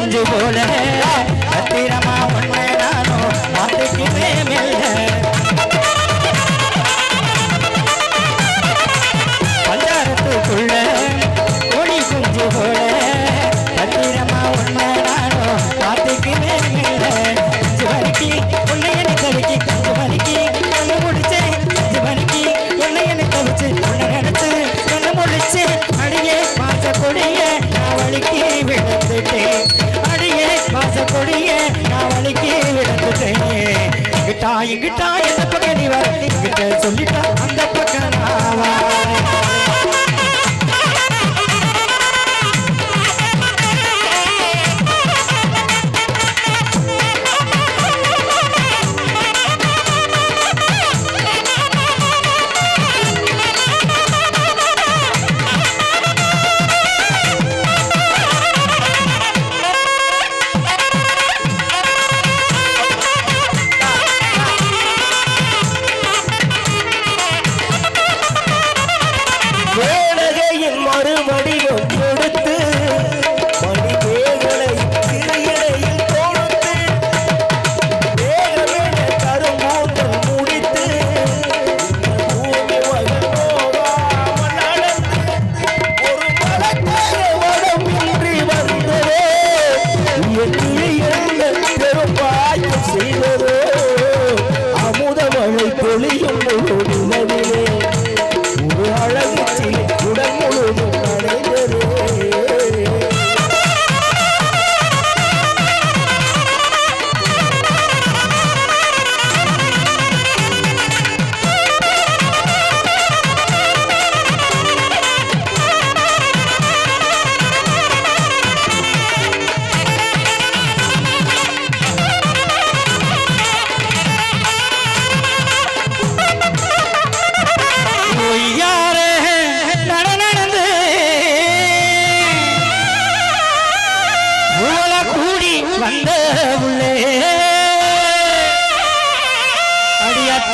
குஞ்சு போல. பத்திரமா ஒன்று நானும் மாட்டுக்கு மேல. எங்கிட்டா எங்கிட்டா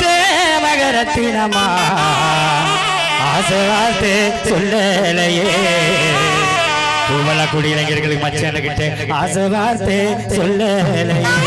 ஆசைவார்த்தே மகரத்தினமா? ஆசைவார்த்தே சொல்லலையே. குமலா குடியிலங்கிறர்களுக்கு மச்சான கிட்ட ஆசைவார்த்தே சொல்லலையே.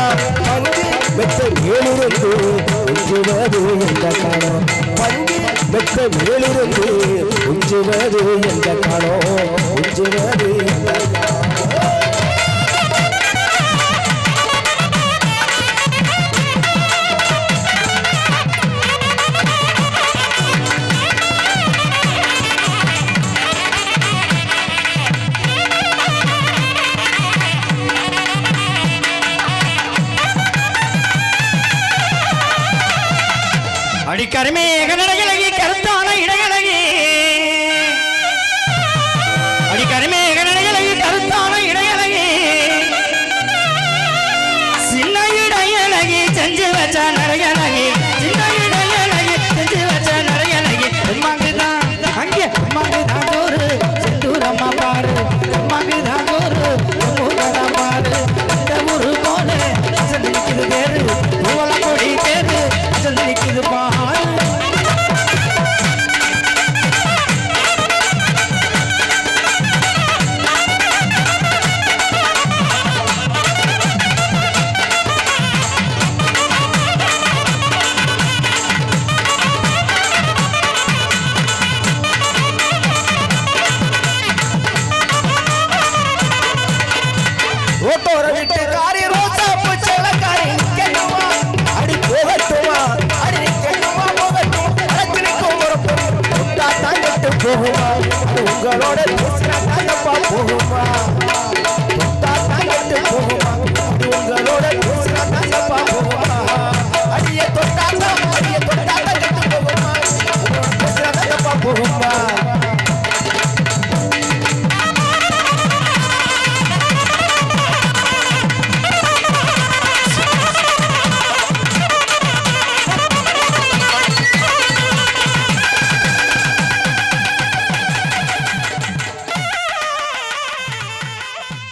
உஞ்சுவது எந்த காலம் மெத்த மேலிருந்து உஞ்சுவது எந்த காலம் உஞ்சுவது எந்த காலம் கருமேக நடையில் dolores.